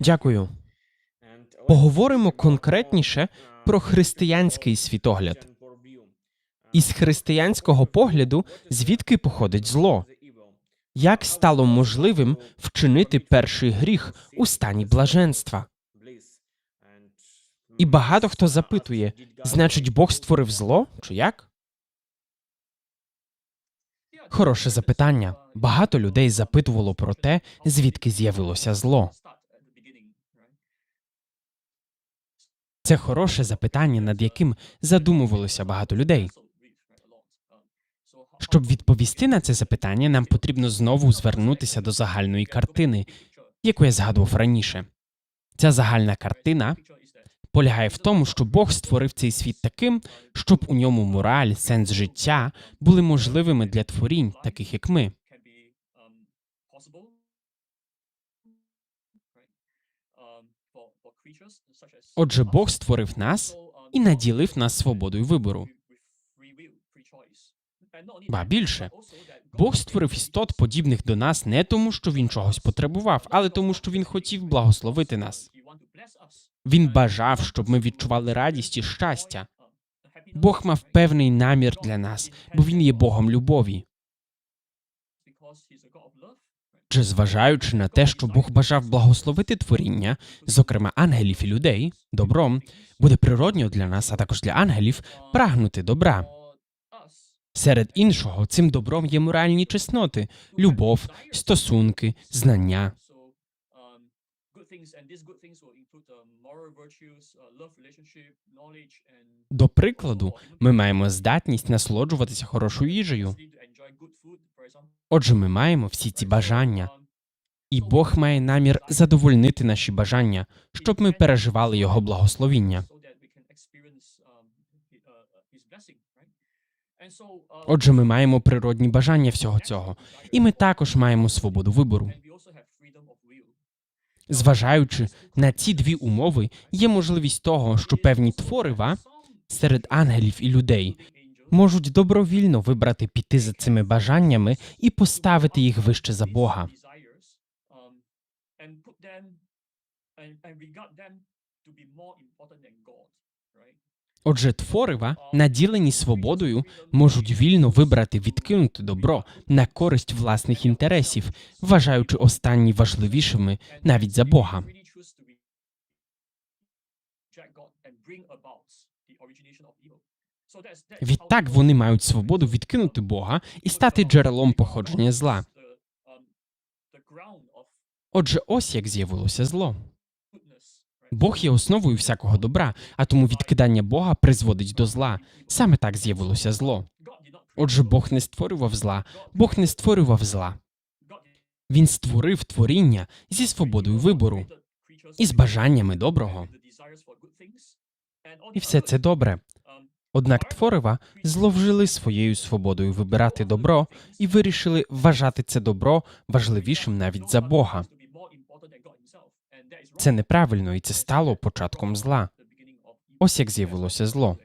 Дякую. Поговоримо конкретніше про християнський світогляд. Із християнського погляду, звідки походить зло? Як стало можливим вчинити перший гріх у стані блаженства? І багато хто запитує: значить, Бог створив зло чи як? Хороше запитання. Багато людей запитувало про те, звідки з'явилося зло. Це хороше запитання, над яким задумувалося багато людей. Щоб відповісти на це запитання, нам потрібно знову звернутися до загальної картини, яку я згадував раніше. Ця загальна картина полягає в тому, що Бог створив цей світ таким, щоб у ньому мораль, сенс життя були можливими для творінь, таких як ми. Отже, Бог створив нас і наділив нас свободою вибору. Ба більше, Бог створив істот, подібних до нас, не тому, що він чогось потребував, але тому, що він хотів благословити нас. Він бажав, щоб ми відчували радість і щастя. Бог мав певний намір для нас, бо він є Богом любові. Чи зважаючи на те, що Бог бажав благословити творіння, зокрема ангелів і людей, добром, буде природньо для нас, а також для ангелів, прагнути добра. Серед іншого, цим добром є моральні чесноти, любов, стосунки, знання. До прикладу, ми маємо здатність насолоджуватися хорошою їжею. Отже, ми маємо всі ці бажання, і Бог має намір задовольнити наші бажання, щоб ми переживали його благословіння. Отже, ми маємо природні бажання всього цього, і ми також маємо свободу вибору. Зважаючи на ці дві умови, є можливість того, що певні творива серед ангелів і людей можуть добровільно вибрати піти за цими бажаннями і поставити їх вище за Бога. Отже, творива, наділені свободою, можуть вільно вибрати відкинути добро на користь власних інтересів, вважаючи останні важливішими навіть за Бога. Відтак вони мають свободу відкинути Бога і стати джерелом походження зла. Отже, ось як з'явилося зло. Бог є основою всякого добра, а тому відкидання Бога призводить до зла. Саме так з'явилося зло. Отже, Бог не створював зла, Бог не створював зла. Він створив творіння зі свободою вибору і з бажаннями доброго. І все це добре. Однак творива зловжили своєю свободою вибирати добро і вирішили вважати це добро важливішим навіть за Бога. Це неправильно, і це стало початком зла. Ось як з'явилося зло.